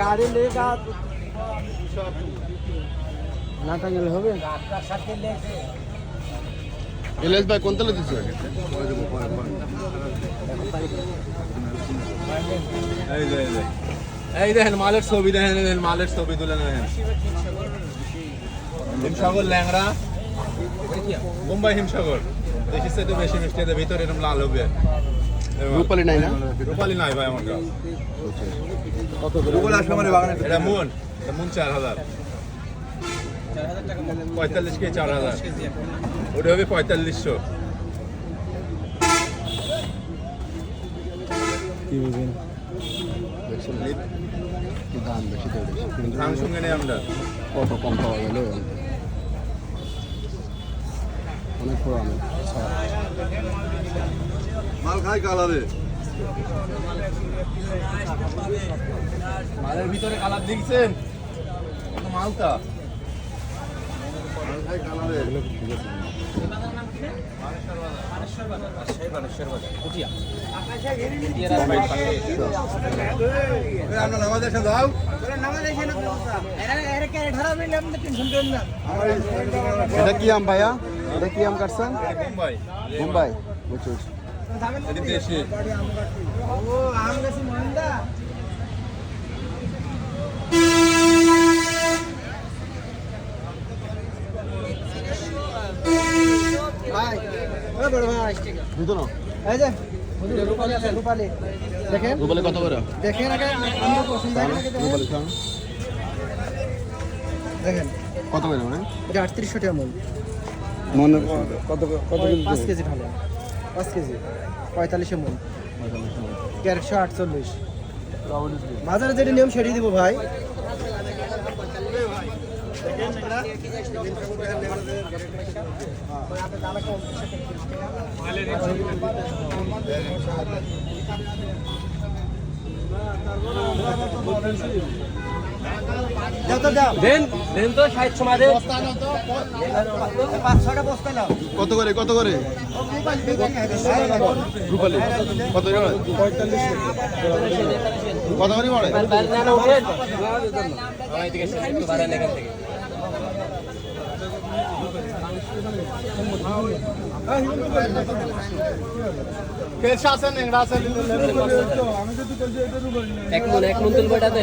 গাড়ি লেগা না টাঙ্গেলে হবে কোন তেলে দিচ্ছে এই মালের ছবি দেখেন মালের ছবি তুলে দেখেন হিমসাগর ল্যাংড়া মুম্বাই হিমসাগর। দেশি সাইডে বেশি মিষ্টি আছে ভিতরে এরকম লাল হবে। রূপালী নাই না? রূপালী নাই ভাই আমার কাছে। কত রূপালী আসলে আমার বাগানে এটা মুন এটা মুন চার হাজার। পঁয়তাল্লিশ কে চার হাজার। ওটা হবে পঁয়তাল্লিশশো। কি দাম বেশি সঙ্গে নেই আমরা। কত কম পাওয়া গেল? অনেক পুরানো মাল খাই কালারে। মালের ভিতরে কালার দেখছেন? মালটা। এটা কি আম ভাইয়া? এটা কি আম কাটছেন? মুম্বাই। মুম্বাই। বুঝছ দেখেন। রূপালী কত করে? দেখেন আগে আমরা পছন্দ নাকি দেখেন। রূপালী খান দেখেন। কত করে মানে এটা আটত্রিশশো টাকা মূল মনে কত কত পাঁচ কেজি ঢালো পাঁচ কেজি? পঁয়তাল্লিশে মূল তেরোশো আটচল্লিশ। বাজারে যেটা নিয়ম সেটাই দিব ভাই। যত কত করে কত করে? রূপালী। কত করে কত করে পড়ে? এক মন এক মন তুলবো এটাতে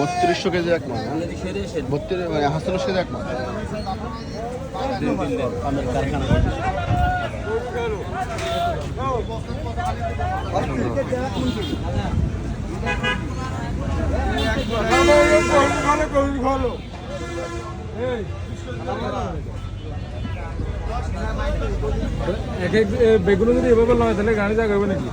বত্রিশশো কেজি এক মাস। বত্রিশ মানে কেজি এক মাস। এক বেগুন যদি এভাবে লাগাই তাহলে গাড়ি জায়গা হবে নাকি?